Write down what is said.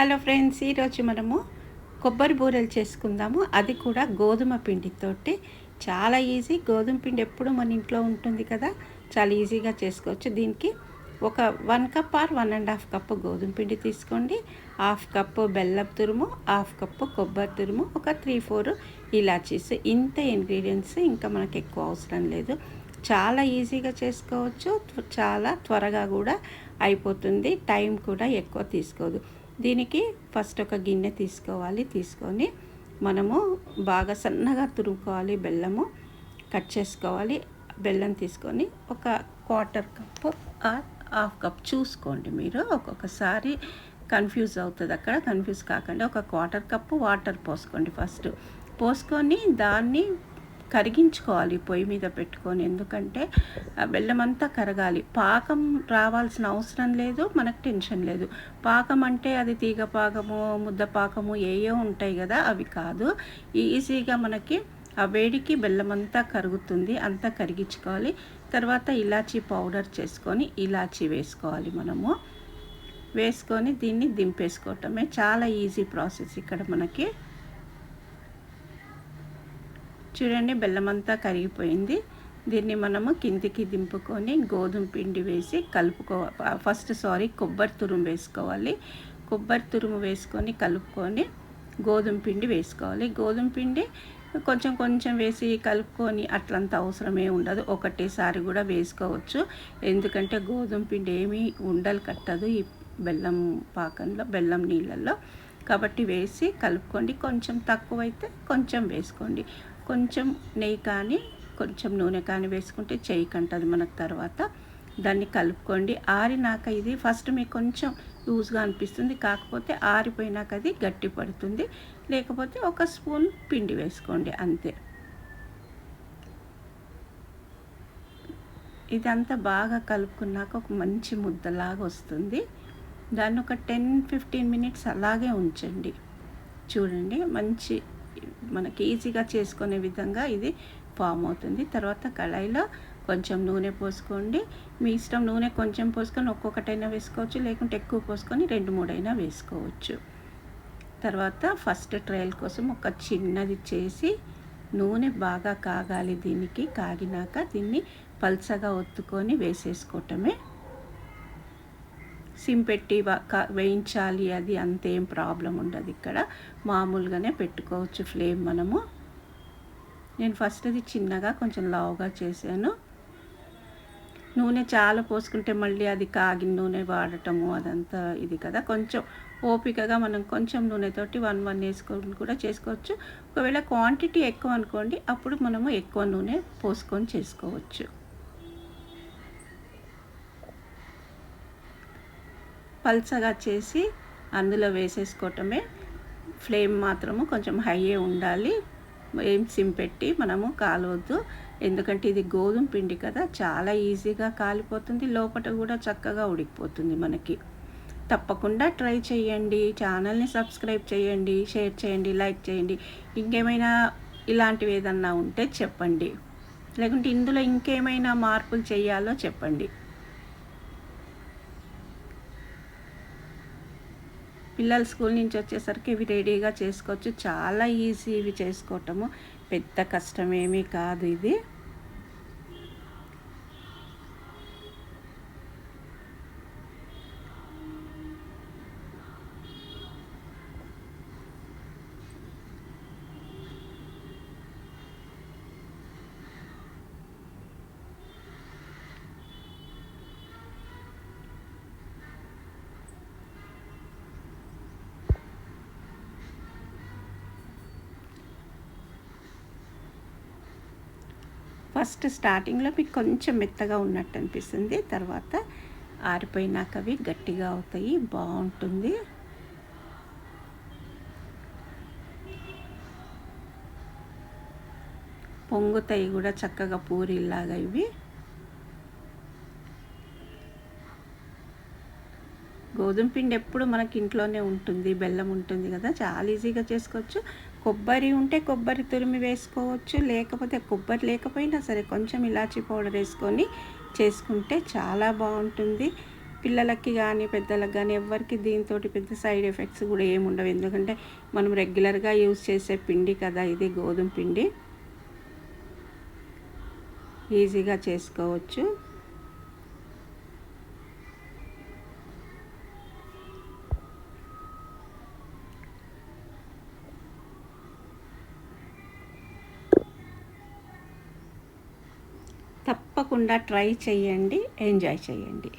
Hello friends ఈరోజు మనము కొబ్బరి బూరెలు చేసుకుందాము. అది కూడా గోధుమ పిండితోటి. చాలా ఈజీ. గోధుమ పిండి ఎప్పుడు మన ఇంట్లో ఉంటుంది కదా చాలా ఈజీగా చేసుకోవచ్చు. దీనికి ఒక one cup or one and half cup గోధుమ పిండి తీసుకోండి. హాఫ్ కప్పు బెల్లం తురుము హాఫ్ కప్పు కొబ్బరి తురుము ఒక త్రీ ఫోర్ ఇలాచీస్. ఇంత ఇంగ్రీడియంట్స్ ఇంకా మనకు ఎక్కువ అవసరం లేదు. చాలా ఈజీగా చేసుకోవచ్చు. చాలా త్వరగా కూడా అయిపోతుంది. టైం కూడా ఎక్కువ తీసుకోదు. దీనికి ఫస్ట్ ఒక గిన్నె తీసుకోవాలి. తీసుకొని మనము బాగా సన్నగా తురుముకోవాలి. బెల్లము కట్ చేసుకోవాలి. బెల్లం తీసుకొని ఒక క్వార్టర్ కప్పు హాఫ్ కప్ చూసుకోండి మీరు. ఒక్కొక్కసారి కన్ఫ్యూజ్ అవుతుంది అక్కడ. కన్ఫ్యూజ్ కాకుండా ఒక క్వార్టర్ కప్పు వాటర్ పోసుకోండి ఫస్ట్ పోసుకొని దాన్ని కరిగించుకోవాలి పొయ్యి మీద పెట్టుకొని. ఎందుకంటే బెల్లం అంతా కరగాలి. పాకం రావాల్సిన అవసరం లేదు మనకు టెన్షన్ లేదు. పాకం అంటే అది తీగ పాకము ముద్ద పాకము ఏయో ఉంటాయి కదా అవి కాదు. ఈజీగా మనకి ఆ వేడికి బెల్లం అంతా కరుగుతుంది అంతా కరిగించుకోవాలి. తర్వాత ఇలాచీ పౌడర్ చేసుకొని ఇలాచీ వేసుకోవాలి మనము. వేసుకొని దీన్ని దింపేసుకోవటమే చాలా ఈజీ ప్రాసెస్ ఇక్కడ మనకి. చూడండి బెల్లం అంతా కరిగిపోయింది. దీన్ని మనము కిందికి దింపుకొని గోధుమ పిండి వేసి కలుపుకో ఫస్ట్ సారీ కొబ్బరి తురుము వేసుకోవాలి. కొబ్బరి తురుము వేసుకొని కలుపుకొని గోధుమ పిండి వేసుకోవాలి. గోధుమ పిండి కొంచెం కొంచెం వేసి కలుపుకొని అట్లంత అవసరమే ఉండదు. ఒకటేసారి కూడా వేసుకోవచ్చు. ఎందుకంటే గోధుమ పిండి ఏమీ ఉండలు కట్టదు ఈ బెల్లం పాకంలో బెల్లం నీళ్ళల్లో. కాబట్టి వేసి కలుపుకోండి. కొంచెం తక్కువైతే కొంచెం వేసుకోండి. కొంచెం నెయ్యి కానీ కొంచెం నూనె కానీ వేసుకుంటే చేయి కంటది మనకు తర్వాత. దాన్ని కలుపుకోండి. ఆరినాక ఇది ఫస్ట్ మీకు కొంచెం లూజ్గా అనిపిస్తుంది. కాకపోతే ఆరిపోయినాక అది గట్టి పడుతుంది. లేకపోతే ఒక స్పూన్ పిండి వేసుకోండి. అంతే. ఇదంతా బాగా కలుపుకున్నాక ఒక మంచి ముద్దలాగా వస్తుంది. దాన్ని ఒక టెన్ ఫిఫ్టీన్ మినిట్స్ అలాగే ఉంచండి. చూడండి. మంచి మనకి ఈజీగా చేసుకునే విధంగా ఇది ఫామ్ అవుతుంది. తర్వాత కళాయిలో కొంచెం నూనె పోసుకోండి. మీ ఇష్టం నూనె కొంచెం పోసుకొని ఒక్కొక్కటైనా వేసుకోవచ్చు లేకుంటే ఎక్కువ పోసుకొని రెండు మూడైనా వేసుకోవచ్చు. తర్వాత ఫస్ట్ ట్రయల్ కోసం ఒక చిన్నది చేసి నూనె బాగా కాగాలి దీనికి కాగినాక దీన్ని పల్చగా ఒత్తుకొని వేసేసుకోవటమే సిమ్ పెట్టి వేయించాలి అది అంతేం ప్రాబ్లం ఉండదు ఇక్కడ. మామూలుగానే పెట్టుకోవచ్చు ఫ్లేమ్ మనము. నేను ఫస్ట్ అది చిన్నగా కొంచెం లావుగా చేశాను. నూనె చాలా పోసుకుంటే మళ్ళీ అది కాగిన నూనె వాడటము అదంతా ఇది కదా. కొంచెం ఓపికగా మనం కొంచెం నూనెతోటి వన్ వన్ వేసుకొని కూడా చేసుకోవచ్చు. ఒకవేళ క్వాంటిటీ ఎక్కువ అనుకోండి అప్పుడు మనము ఎక్కువ నూనె పోసుకొని చేసుకోవచ్చు. పల్చగా చేసి అందులో వేసేసుకోవటమే. ఫ్లేమ్ మాత్రము కొంచెం హైయే ఉండాలి. ఏం సిమ్ పెట్టి మనము కాలవద్దు. ఎందుకంటే ఇది గోధుమ పిండి కదా చాలా ఈజీగా కాలిపోతుంది. లోపల కూడా చక్కగా ఉడికిపోతుంది మనకి. తప్పకుండా ట్రై చేయండి. ఛానల్ని సబ్స్క్రైబ్ చేయండి షేర్ చేయండి లైక్ చేయండి. ఇంకేమైనా ఇలాంటివి ఏదన్నా ఉంటే చెప్పండి. లేకుంటే ఇందులో ఇంకేమైనా మార్పులు చేయాలో చెప్పండి. పిల్లలు స్కూల్ నుంచి వచ్చేసరికి ఇవి రెడీగా చేసుకోవచ్చు. చాలా ఈజీ ఇవి చేసుకోవటము. పెద్ద కష్టమేమీ కాదు ఇది. ఫస్ట్ స్టార్టింగ్లో మీకు కొంచెం మెత్తగా ఉన్నట్టు అనిపిస్తుంది. తర్వాత ఆరిపోయినాక అవి గట్టిగా అవుతాయి. బాగుంటుంది. పొంగుతాయి కూడా చక్కగా పూరిలాగా ఇవి. గోధుమ పిండి ఎప్పుడు మనకి ఇంట్లోనే ఉంటుంది. బెల్లం ఉంటుంది కదా. చాలా ఈజీగా చేసుకోవచ్చు. కొబ్బరి ఉంటే కొబ్బరి తురిమి వేసుకోవచ్చు. లేకపోతే కొబ్బరి లేకపోయినా సరే కొంచెం ఇలాచీ పౌడర్ వేసుకొని చేసుకుంటే చాలా బాగుంటుంది. పిల్లలకి కానీ పెద్దలకు కానీ ఎవరికి దీంతో పెద్ద సైడ్ ఎఫెక్ట్స్ కూడా ఏమి ఉండవు. ఎందుకంటే మనం రెగ్యులర్గా యూజ్ చేసే పిండి కదా ఇది గోధుమ పిండి. ఈజీగా చేసుకోవచ్చు. తప్పకుండా ట్రై చేయండి. ఎంజాయ్ చేయండి.